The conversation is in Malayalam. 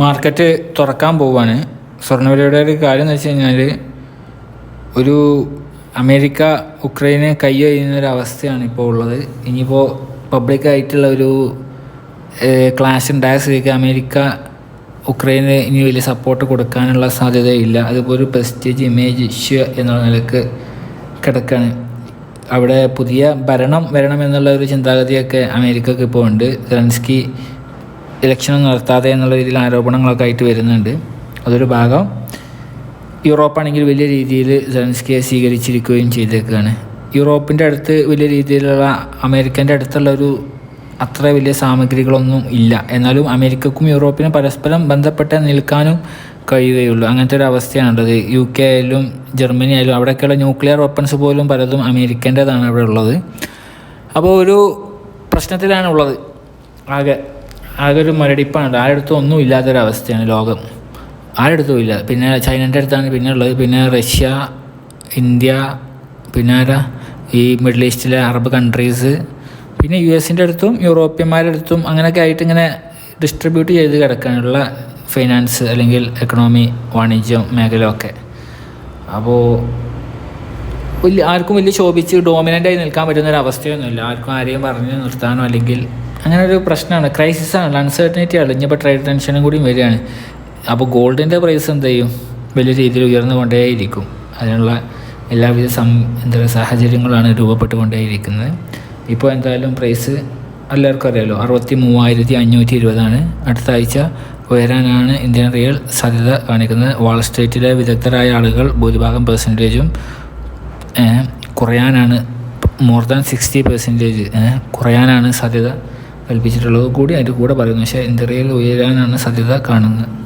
മാർക്കറ്റ് തുറക്കാൻ പോവാണ്. സ്വർണവിലയുടെ ഒരു കാര്യം എന്ന് വെച്ച് കഴിഞ്ഞാൽ ഒരു അമേരിക്ക ഉക്രൈനെ ഒരു അവസ്ഥയാണ് ഇപ്പോൾ ഉള്ളത്. ഇനിയിപ്പോൾ പബ്ലിക്കായിട്ടുള്ള ഒരു ക്ലാഷ് ഉണ്ടായ സ്ഥിതിക്ക് അമേരിക്ക ഉക്രൈന് ഇനി വലിയ സപ്പോർട്ട് കൊടുക്കാനുള്ള സാധ്യതയില്ല. അതിപ്പോൾ ഒരു പ്രസ്റ്റേജ് ഇമേജ് ഇഷ്യൂ എന്നുള്ള നിലയ്ക്ക് കിടക്കുകയാണ് അവിടെ പുതിയ ഭരണം വരണം എന്നുള്ള ഒരു ചിന്താഗതിയൊക്കെ അമേരിക്കക്ക് ഇപ്പോൾ ഉണ്ട്. സെലൻസ്കി ഇലക്ഷനൊന്നും നടത്താതെ എന്നുള്ള രീതിയിൽ ആരോപണങ്ങളൊക്കെ ആയിട്ട് വരുന്നുണ്ട്. അതൊരു ഭാഗം യൂറോപ്പാണെങ്കിൽ വലിയ രീതിയിൽ സെലൻസ്കിയെ സ്വീകരിച്ചിരിക്കുകയും ചെയ്തേക്കുകയാണ് യൂറോപ്പിന്റെ അടുത്ത് വലിയ രീതിയിലുള്ള അമേരിക്കന്റെ അടുത്തുള്ള ഒരു അത്ര വലിയ സാമഗ്രികളൊന്നും ഇല്ല. എന്നാലും അമേരിക്കക്കും യൂറോപ്പിനും പരസ്പരം ബന്ധപ്പെട്ട് നിൽക്കാനും കഴിയുകയുള്ളൂ. അങ്ങനത്തെ ഒരു അവസ്ഥയാണുള്ളത്. യു കെ ആയാലും ജർമ്മനി ആയാലും അവിടെയൊക്കെയുള്ള ന്യൂക്ലിയർ വെപ്പൺസ് പോലും പലതും അമേരിക്കന്റേതാണ് അവിടെ ഉള്ളത്. അപ്പോൾ ഒരു പ്രശ്നത്തിലാണ് ഉള്ളത് ആകെ ആകെ മുരടിപ്പാണ്. ആരടുത്തും ഒന്നും ഇല്ലാത്തൊരവസ്ഥയാണ് ലോകം. ആരടുത്തും ഇല്ല. പിന്നെ ചൈനന്റെ അടുത്താണ് പിന്നെ ഉള്ളത്. പിന്നെ റഷ്യ ഇന്ത്യ പിന്നെ ഈ മിഡിൽ ഈസ്റ്റിലെ അറബ് കൺട്രീസ് പിന്നെ യു എസിന്റെ അടുത്തും യൂറോപ്യന്മാരുടെ അടുത്തും അങ്ങനെയൊക്കെ ആയിട്ട് ഇങ്ങനെ ഡിസ്ട്രിബ്യൂട്ട് ചെയ്ത് കിടക്കാനുള്ള ഫൈനാൻസ് അല്ലെങ്കിൽ എക്കണോമി വാണിജ്യം മേഖല ഒക്കെ. അപ്പോൾ വലിയ ആർക്കും വലിയ ശോഭിച്ച് ഡോമിനന്റായി നിൽക്കാൻ പറ്റുന്ന ഒരു അവസ്ഥയൊന്നുമില്ല. ആർക്കും ആരെയും പറഞ്ഞ് നിർത്താനോ അല്ലെങ്കിൽ അങ്ങനെ ഒരു പ്രശ്നമാണ്. ക്രൈസിസ് ആണ്. അൺസർട്ടനിറ്റി ആണ്. ഇനിയിപ്പോൾ ട്രേഡ് ടെൻഷനും കൂടി വരികയാണ്. അപ്പോൾ ഗോൾഡിന്റെ പ്രൈസ് എന്ത് ചെയ്യും? വലിയ രീതിയിൽ ഉയർന്നു കൊണ്ടേയിരിക്കും. അതിനുള്ള എല്ലാവിധ സം എന്താ പറയുക സാഹചര്യങ്ങളാണ് രൂപപ്പെട്ടുകൊണ്ടേയിരിക്കുന്നത്. ഇപ്പോൾ എന്തായാലും പ്രൈസ് എല്ലാവർക്കും അറിയാമല്ലോ അറുപത്തി മൂവായിരത്തി അഞ്ഞൂറ്റി ഇരുപതാണ് അടുത്ത ആഴ്ച ഉയരാനാണ് ഇന്ത്യൻ റിയൽ സാധ്യത കാണിക്കുന്നത്. വാൾ സ്ട്രീറ്റിലെ വിദഗ്ധരായ ആളുകൾ ഭൂരിഭാഗം പെർസെന്റേജും കുറയാനാണ്. മോർ ദാൻ സിക്സ്റ്റി പെർസെന്റേജ് കുറയാനാണ് സാധ്യത. കൽപ്പിച്ചിട്ടുള്ളത് കൂടി അതിന്റെ കൂടെ പറയുന്നു. പക്ഷേ ഇന്ത്യയിൽ ഉയരാനാണ് സാധ്യത കാണുന്നത്.